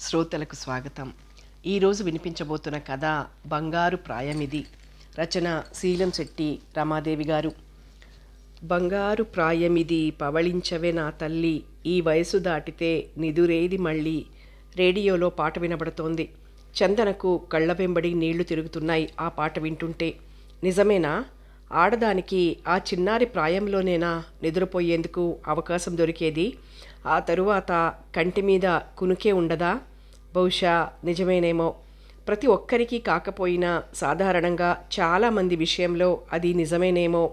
శ్రోతలకు స్వాగతం. ఈరోజు వినిపించబోతున్న కథ బంగారు ప్రాయమిది. రచన శీలం శెట్టి రమాదేవి గారు. బంగారు ప్రాయమిది పవళించవే నా తల్లి ఈ వయసు దాటితే నిదురేది మళ్ళీ. రేడియోలో పాట వినబడుతోంది. చందనకు కళ్ళ వెంబడి నీళ్ళు తిరుగుతున్నాయి ఆ పాట వింటుంటే. నిజమేనా? ఆడదానికి ఆ చిన్నారి ప్రాయంలోనేనా నిద్రపోయేందుకు అవకాశం దొరికేది? ఆ తరువాత కంటి మీద కునుకే ఉండదా? బహుశా నిజమేనేమో. ప్రతి ఒక్కరికి కాకపోయినా సాధారణంగా చాలామంది విషయంలో అది నిజమేనేమో.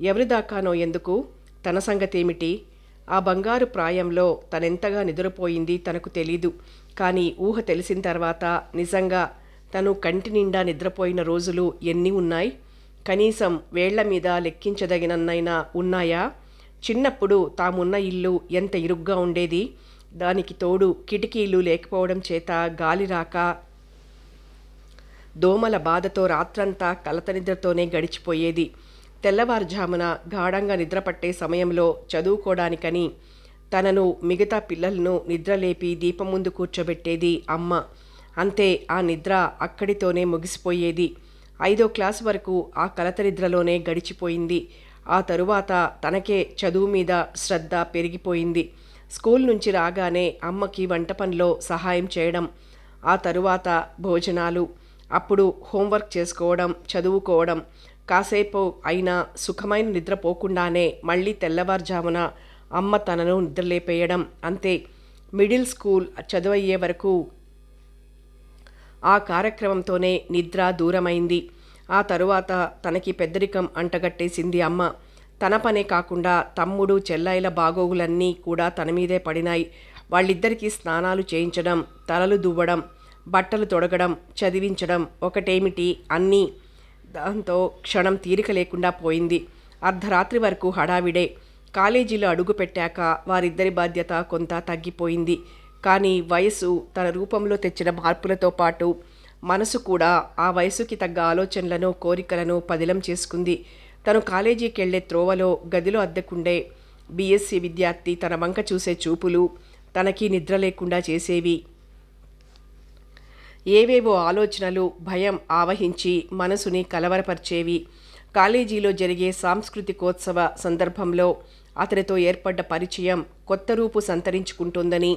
ఎవరిదాకానో ఎందుకు? తన సంగతేమిటి? ఆ బంగారు ప్రాయంలో తనెంతగా నిద్రపోయింది తనకు తెలీదు. కానీ ఊహ తెలిసిన తర్వాత నిజంగా తను కంటి నిండా నిద్రపోయిన రోజులు ఎన్ని ఉన్నాయి? కనీసం వేళ్ళ మీద లెక్కించదగినన్నైనా ఉన్నాయా? చిన్నప్పుడు తామున్న ఇల్లు ఎంత ఇరుగ్గా ఉండేది? దానికి తోడు కిటికీలు లేకపోవడం చేత గాలి రాక దోమల బాధతో రాత్రంతా కలత నిద్రతోనే గడిచిపోయేది. తెల్లవారుజామున గాఢంగా నిద్రపట్టే సమయంలో చదువుకోవడానికని తనను మిగతా పిల్లలను నిద్రలేపి దీపం ముందు కూర్చోబెట్టేది అమ్మ. అంతే ఆ నిద్ర అక్కడితోనే ముగిసిపోయేది. ఐదో క్లాస్ వరకు ఆ కలత నిద్రలోనే గడిచిపోయింది. ఆ తరువాత తనకే చదువు మీద శ్రద్ధ పెరిగిపోయింది. స్కూల్ నుంచి రాగానే అమ్మకి వంట పనిలో సహాయం చేయడం ఆ తరువాత భోజనాలు అప్పుడు హోంవర్క్ చేసుకోవడం చదువుకోవడం. కాసేపు అయినా సుఖమైన నిద్రపోకుండానే మళ్ళీ తెల్లవారుజామున అమ్మ తనను నిద్రలేపేయడం అంతే. మిడిల్ స్కూల్ చదువయ్యే వరకు ఆ కార్యక్రమంతోనే నిద్ర దూరమైంది. ఆ తరువాత తనకి పెద్దరికం అంటగట్టేసింది అమ్మ. తన పనే కాకుండా తమ్ముడు చెల్లాయిల బాగోగులన్నీ కూడా తన మీదే పడినాయి. వాళ్ళిద్దరికీ స్నానాలు చేయించడం తలలు దువ్వడం బట్టలు తొడగడం చదివించడం ఒకటేమిటి అన్నీ దాంతో క్షణం తీరిక లేకుండా పోయింది. అర్ధరాత్రి వరకు హడావిడే. కాలేజీలో అడుగు పెట్టాక వారిద్దరి బాధ్యత కొంత తగ్గిపోయింది. కానీ వయసు తన రూపంలో తెచ్చిన మార్పులతో పాటు మనసు కూడా ఆ వయసుకి తగ్గ ఆలోచనలను కోరికలను పదిలం చేసుకుంది. తను కాలేజీకి వెళ్ళే త్రోవలో గదిలో అద్దెకుండే బీఎస్సీ విద్యార్థి తన వంక చూసే చూపులు తనకి నిద్ర లేకుండా చేసేవి. ఏవేవో ఆలోచనలు భయం ఆవహించి మనసుని కలవరపరిచేవి. కాలేజీలో జరిగే సాంస్కృతికోత్సవ సందర్భంలో అతనితో ఏర్పడ్డ పరిచయం కొత్త రూపు సంతరించుకుంటుందని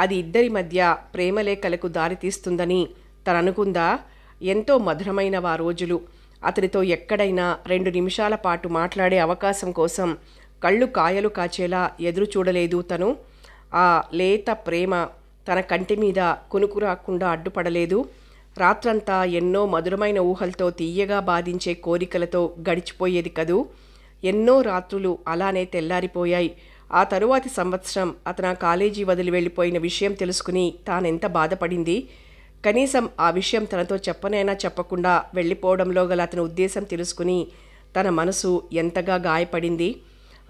అది ఇద్దరి మధ్య ప్రేమలేఖలకు దారితీస్తుందని తననుకుందా? ఎంతో మధురమైన ఆ రోజులు. అతనితో ఎక్కడైనా రెండు నిమిషాల పాటు మాట్లాడే అవకాశం కోసం కళ్ళు కాయలు కాచేలా ఎదురు చూడలేదు తను. ఆ లేత ప్రేమ తన కంటి మీద కునుకు రాకుండా అడ్డుపడలేదు. రాత్రంతా ఎన్నో మధురమైన ఊహలతో తీయగా బాధించే కోరికలతో గడిచిపోయేది కదూ? ఎన్నో రాత్రులు అలానే తెల్లారిపోయాయి. ఆ తరువాతి సంవత్సరం అతను కాలేజీ వదిలి వెళ్ళిపోయిన విషయం తెలుసుకుని తానెంత బాధపడింది? కనీసం ఆ విషయం తనతో చెప్పనైనా చెప్పకుండా వెళ్ళిపోవడంలో గల అతని ఉద్దేశం తెలుసుకుని తన మనసు ఎంతగా గాయపడింది?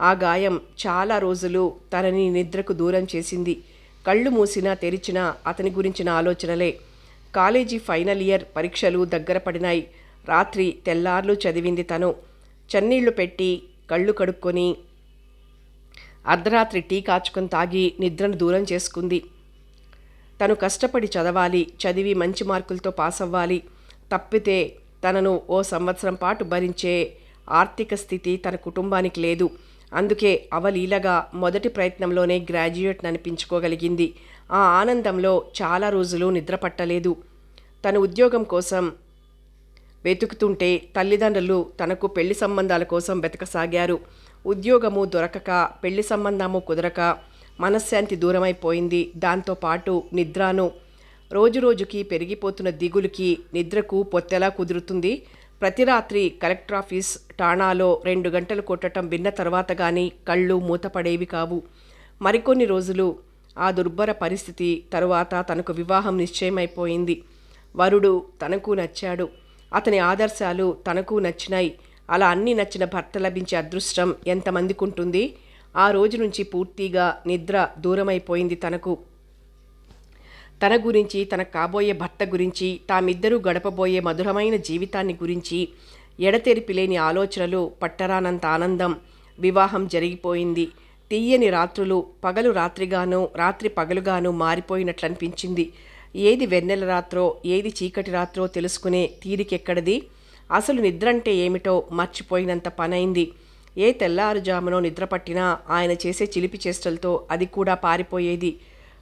ఆ గాయం చాలా రోజులు తనని నిద్రకు దూరం చేసింది. కళ్ళు మూసినా తెరిచినా అతని గురించిన ఆలోచనలే. కాలేజీ ఫైనల్ ఇయర్ పరీక్షలు దగ్గర పడినాయి. రాత్రి తెల్లార్లు చదివింది తను. చన్నీళ్ళు పెట్టి కళ్ళు కడుక్కొని అర్ధరాత్రి టీ కాచుకొని తాగి నిద్రను దూరం చేసుకుంది. తను కష్టపడి చదవాలి చదివి మంచి మార్కులతో పాస్ అవ్వాలి తప్పితే తనను ఓ సంవత్సరం పాటు భరించే ఆర్థిక స్థితి తన కుటుంబానికి లేదు. అందుకే అవలీలగా మొదటి ప్రయత్నంలోనే గ్రాడ్యుయేట్ అనిపించుకోగలిగింది. ఆ ఆనందంలో చాలా రోజులు నిద్ర పట్టలేదు. తన ఉద్యోగం కోసం వెతుకుతుంటే తల్లిదండ్రులు తనకు పెళ్ళి సంబంధాల కోసం వెతకసాగారు. ఉద్యోగము దొరకక పెళ్ళి సంబంధము కుదరక మనశ్శాంతి దూరమైపోయింది. దాంతోపాటు నిద్రను రోజురోజుకి పెరిగిపోతున్న దిగులుకి నిద్రకు పొత్తెలా కుదురుతుంది. ప్రతి రాత్రి కలెక్టర్ ఆఫీస్ ఠాణాలో రెండు గంటలు కొట్టడం విన్న తర్వాత కానీ కళ్ళు మూతపడేవి కావు. మరికొన్ని రోజులు ఆ దుర్భర పరిస్థితి తరువాత తనకు వివాహం నిశ్చయమైపోయింది. వరుడు తనకు నచ్చాడు. అతని ఆదర్శాలు తనకు నచ్చినాయి. అలా అన్నీ నచ్చిన భర్త లభించే అదృష్టం ఎంతమందికి ఉంటుంది ఆ రోజు నుంచి పూర్తిగా నిద్ర దూరమైపోయింది తనకు. తన గురించి తన కాబోయే భర్త గురించి తామిద్దరూ గడపబోయే మధురమైన జీవితాన్ని గురించి ఎడతెరిపి లేని ఆలోచనలు పట్టరానంత ఆనందం వివాహం జరిగిపోయింది. తీయని రాత్రులు పగలు రాత్రిగానో రాత్రి పగలుగానో మారిపోయినట్లనిపించింది. ఏది వెన్నెల రాత్రో ఏది చీకటి రాత్రో తెలుసుకునే తీరికెక్కడిది? అసలు నిద్రంటే ఏమిటో మర్చిపోయినంత పనైంది. ఏ తెల్లారుజామునో నిద్రపట్టినా ఆయన చేసే చిలిపి చేష్టలతో అది కూడా పారిపోయేది.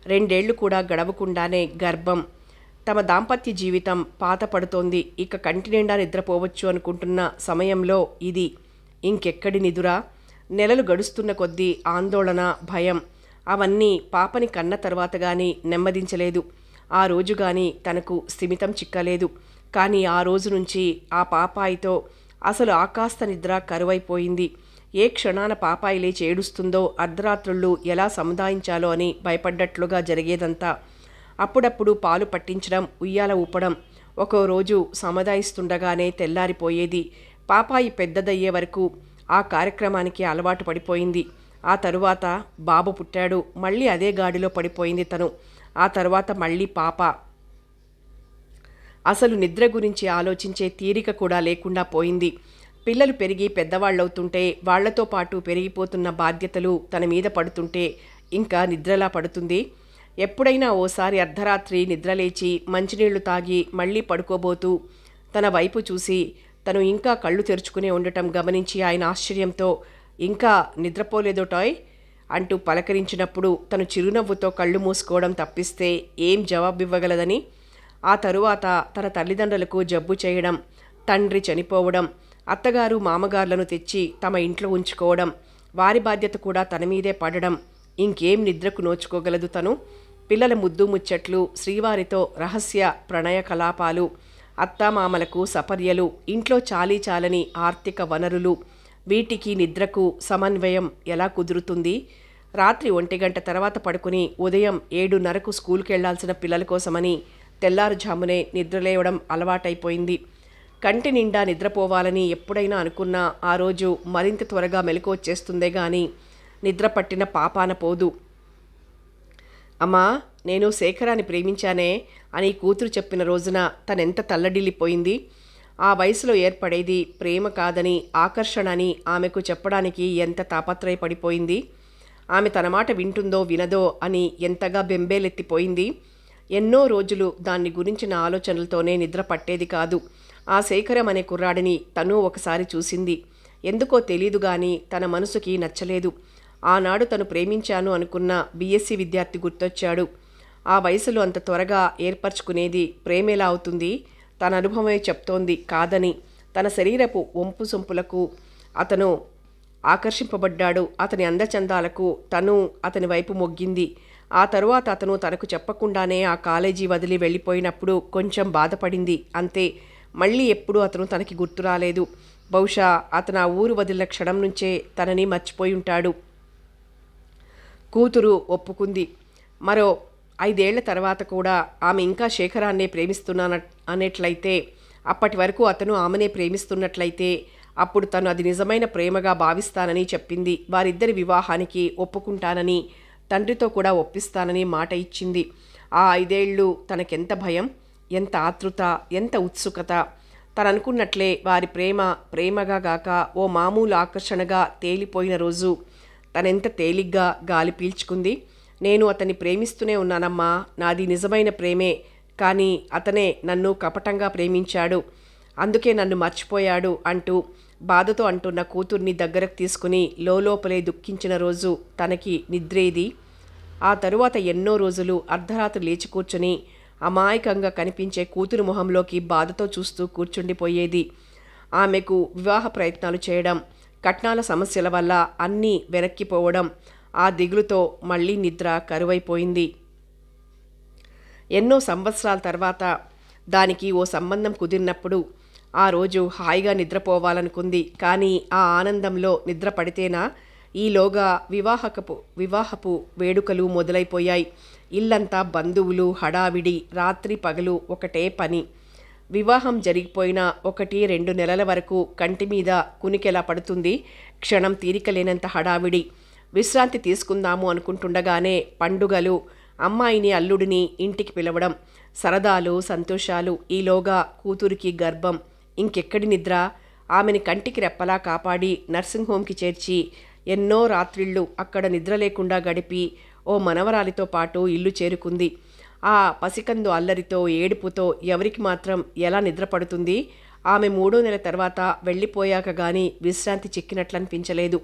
రెండేళ్ళు కూడా గడవకుండానే గర్భం. తమ దాంపత్య జీవితం పాత పడుతోంది. ఇక కంటి నిండా నిద్రపోవచ్చు అనుకుంటున్న సమయంలో ఇది. ఇంకెక్కడి నిదురా? నెలలు గడుస్తున్న కొద్దీ ఆందోళన భయం. అవన్నీ పాపని కన్న తర్వాత కానీ నెమ్మదించలేదు. ఆ రోజు కానీ తనకు స్థిమితం చిక్కలేదు. కానీ ఆ రోజు నుంచి ఆ పాపాయితో అసలు ఆకాస్త నిద్ర కరువైపోయింది. ఏ క్షణాన పాపాయి లేచి ఏడుస్తుందో అర్ధరాత్రుళ్ళు ఎలా సముదాయించాలో అని భయపడ్డట్లుగా జరిగేదంతా. అప్పుడప్పుడు పాలు పట్టించడం ఉయ్యాల ఊపడం ఒక్కో రోజు సముదాయిస్తుండగానే తెల్లారిపోయేది. పాపాయి పెద్దదయ్యే వరకు ఆ కార్యక్రమానికి అలవాటు పడిపోయింది. ఆ తరువాత బాబు పుట్టాడు. మళ్ళీ అదే గాడిలో పడిపోయింది తను. ఆ తర్వాత మళ్ళీ పాప. అసలు నిద్ర గురించి ఆలోచించే తీరిక కూడా లేకుండా పోయింది. పిల్లలు పెరిగి పెద్దవాళ్ళవుతుంటే వాళ్ళతో పాటు పెరిగిపోతున్న బాధ్యతలు తన మీద పడుతుంటే ఇంకా నిద్రలా పడుతుంది. ఎప్పుడైనా ఓసారి అర్ధరాత్రి నిద్రలేచి మంచినీళ్ళు తాగి మళ్ళీ పడుకోబోతూ తన వైపు చూసి తను ఇంకా కళ్ళు తెరుచుకునే ఉండటం గమనించి ఆయన ఆశ్చర్యంతో ఇంకా నిద్రపోలేదో టాయ్? అంటూ పలకరించినప్పుడు తను చిరునవ్వుతో కళ్ళు మూసుకోవడం తప్పిస్తే ఏం జవాబివ్వగలదని ఆ తరువాత తన తల్లిదండ్రులకు జబ్బు చేయడం తండ్రి చనిపోవడం అత్తగారు మామగారులను తెచ్చి తమ ఇంట్లో ఉంచుకోవడం వారి బాధ్యత కూడా తన మీదే పడడం ఇంకేం నిద్రకు నోచుకోగలదు తను. పిల్లల ముద్దు ముచ్చట్లు శ్రీవారితో రహస్య ప్రణయ కలాపాలు అత్తామామలకు సపర్యలు ఇంట్లో చాలీ చాలని ఆర్థిక వనరులు వీటికి నిద్రకు సమన్వయం ఎలా కుదురుతుంది? రాత్రి ఒంటి గంట తర్వాత పడుకుని ఉదయం ఏడున్నరకు స్కూల్కి వెళ్ళాల్సిన పిల్లల కోసమని తెల్లారుజామునే నిద్రలేవడం అలవాటైపోయింది. కంటి నిండా నిద్రపోవాలని ఎప్పుడైనా అనుకున్నా ఆ రోజు మరింత త్వరగా మెలకువచ్చేస్తుందే గాని నిద్ర పట్టిన పాపాన పోదు. అమ్మా నేను శేఖరాన్ని ప్రేమించానే అని కూతురు చెప్పిన రోజున తనెంత తల్లడిల్లిపోయింది. ఆ వయసులో ఏర్పడేది ప్రేమ కాదని ఆకర్షణ అని ఆమెకు చెప్పడానికి ఎంత తాపత్రయపడిపోయింది? ఆమె తన మాట వింటుందో వినదో అని ఎంతగా బెంబేలెత్తిపోయింది? ఎన్నో రోజులు దాన్ని గురించిన ఆలోచనలతోనే నిద్ర పట్టేది కాదు. ఆ శేఖరం అనే కుర్రాడిని తను ఒకసారి చూసింది. ఎందుకో తెలీదు గాని తన మనసుకి నచ్చలేదు. ఆనాడు తను ప్రేమించాను అనుకున్న బీఎస్సీ విద్యార్థి గుర్తొచ్చాడు. ఆ వయసులో అంత త్వరగా ఏర్పరచుకునేది ప్రేమేలా అవుతుంది? తన అనుభవమే చెప్తోంది కాదని. తన శరీరపు వంపు సొంపులకు అతను ఆకర్షింపబడ్డాడు. అతని అందచందాలకు తను అతని వైపు మొగ్గింది. ఆ తరువాత అతను తనకు చెప్పకుండానే ఆ కాలేజీ వదిలి వెళ్ళిపోయినప్పుడు కొంచెం బాధపడింది. అంతే. మళ్ళీ ఎప్పుడూ అతను తనకి గుర్తు రాలేదు. బహుశా అతను ఆ ఊరు వదిలిన క్షణం నుంచే తనని మర్చిపోయి ఉంటాడు. కూతురు ఒప్పుకుంది. మరో ఐదేళ్ళ తర్వాత కూడా ఆమె ఇంకా శేఖరాన్నే ప్రేమిస్తున్నాన అనేట్లయితే అప్పటి వరకు అతను ఆమెనే ప్రేమిస్తున్నట్లయితే అప్పుడు తను అది నిజమైన ప్రేమగా భావిస్తానని చెప్పింది. వారిద్దరి వివాహానికి ఒప్పుకుంటానని తండ్రితో కూడా ఒప్పిస్తానని మాట ఇచ్చింది. ఆ ఐదేళ్ళు తనకెంత భయం ఎంత ఆతృత ఎంత ఉత్సుకత. తననుకున్నట్లే వారి ప్రేమ ప్రేమగా గాక ఓ మామూలు ఆకర్షణగా తేలిపోయిన రోజు తనెంత తేలిగ్గా గాలి పీల్చుకుంది. నేను అతన్ని ప్రేమిస్తూనే ఉన్నానమ్మా నాది నిజమైన ప్రేమే కానీ అతనే నన్ను కపటంగా ప్రేమించాడు. అందుకే నన్ను మర్చిపోయాడు అంటూ బాధతో అంటున్న కూతుర్ని దగ్గరకు తీసుకుని లోపలే దుఃఖించిన రోజు తనకి నిద్రేది ఆ తరువాత ఎన్నో రోజులు అర్ధరాత్రి లేచి కూర్చుని అమాయకంగా కనిపించే కూతురు మొహంలోకి బాధతో చూస్తూ కూర్చుండిపోయేది. ఆమెకు వివాహ ప్రయత్నాలు చేయడం కట్నాల సమస్యల వల్ల అన్నీ వెనక్కిపోవడం ఆ దిగులుతో మళ్ళీ నిద్ర కరువైపోయింది. ఎన్నో సంవత్సరాల తర్వాత దానికి ఓ సంబంధం కుదిరినప్పుడు ఆ రోజు హాయిగా నిద్రపోవాలనుకుంది. కానీ ఆ ఆనందంలో నిద్ర పడితేనా ఈలోగా వివాహకపు వివాహపు వేడుకలు మొదలైపోయాయి. ఇల్లంతా బంధువులు హడావిడి రాత్రి పగలు ఒకటే పని. వివాహం జరిగిపోయిన ఒకటి రెండు నెలల వరకు కంటి మీద కునికెలా పడుతుంది? క్షణం తీరికలేనంత హడావిడి. విశ్రాంతి తీసుకుందాము అనుకుంటుండగానే పండుగలు అమ్మాయిని అల్లుడిని ఇంటికి పిలవడం సరదాలు సంతోషాలు ఈలోగా కూతురికి గర్భం ఇంకెక్కడి నిద్ర? ఆమెని కంటికి రెప్పలా కాపాడి నర్సింగ్ హోమ్కి చేర్చి ఎన్నో రాత్రిళ్ళు అక్కడ నిద్ర లేకుండా గడిపి ఓ మనవరాలితో పాటు ఇల్లు చేరుకుంది. ఆ పసికందు అల్లరితో ఏడుపుతో ఎవరికి మాత్రం ఎలా నిద్రపడుతుంది ఆమె మూడో నెల తర్వాత వెళ్ళిపోయాక గాని విశ్రాంతి చిక్కినట్లనిపించలేదు.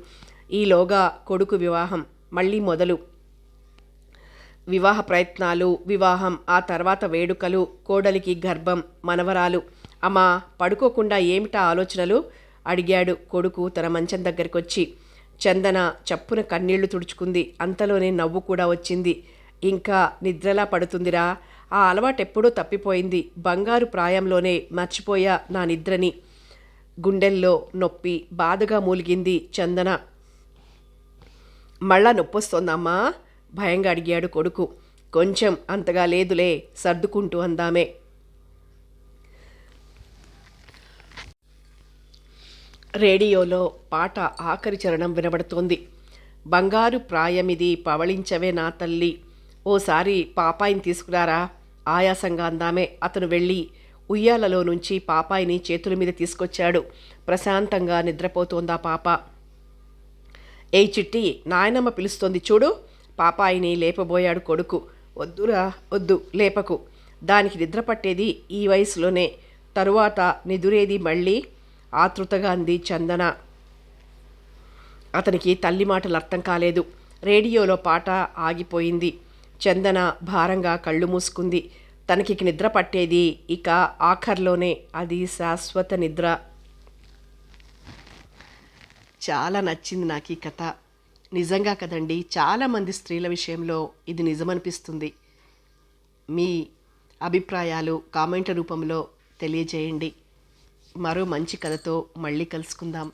ఈలోగా కొడుకు వివాహం మళ్ళీ మొదలు. వివాహ ప్రయత్నాలు వివాహం ఆ తర్వాత వేడుకలు కోడలికి గర్భం మనవరాలు అమ్మా పడుకోకుండా ఏమిటా ఆలోచనలు? అడిగాడు కొడుకు తన మంచం దగ్గరికొచ్చి. చందన చప్పున కన్నీళ్ళు తుడుచుకుంది. అంతలోనే నవ్వు కూడా వచ్చింది. ఇంకా నిద్రలా పడుతుందిరా. ఆ అలవాటెప్పుడూ తప్పిపోయింది. బంగారు ప్రాయంలోనే మర్చిపోయా నా నిద్రని. గుండెల్లో నొప్పి బాధగా మూలిగింది చందన. మళ్ళా నొప్పొస్తోందమ్మా? భయంగా అడిగాడు కొడుకు. కొంచెం అంతగా లేదులే సర్దుకుంటూ అందామే. రేడియోలో పాట ఆఖరి చరణం వినబడుతోంది. బంగారు ప్రాయమిది పవళించవే నా తల్లి. ఓసారి పాపాయిని తీసుకురారా? ఆయాసంగా అందామే. అతను వెళ్ళి ఉయ్యాలలో నుంచి పాపాయిని చేతుల మీద తీసుకొచ్చాడు. ప్రశాంతంగా నిద్రపోతోందా పాప. ఏ చిట్టి నాయనమ్మ పిలుస్తోంది చూడు. పాపాయిని లేపబోయాడు కొడుకు. వద్దురా వద్దు లేపకు. దానికి నిద్ర పట్టేది ఈ వయసులోనే. తరువాత నిదురేది మళ్ళీ ఆతృతగా అంది చందన. అతనికి తల్లి మాటలు అర్థం కాలేదు. రేడియోలో పాట ఆగిపోయింది. చందన భారంగా కళ్ళు మూసుకుంది. తనకి నిద్ర పట్టేది ఇక ఆఖర్లోనే అది శాశ్వత నిద్ర. చాలా నచ్చింది నాకు ఈ కథ. నిజంగా కదండి చాలామంది స్త్రీల విషయంలో ఇది నిజమనిపిస్తుంది. మీ అభిప్రాయాలు కామెంట్ రూపంలో తెలియజేయండి. మరో మంచి కథతో మళ్ళీ కలుసుకుందాం.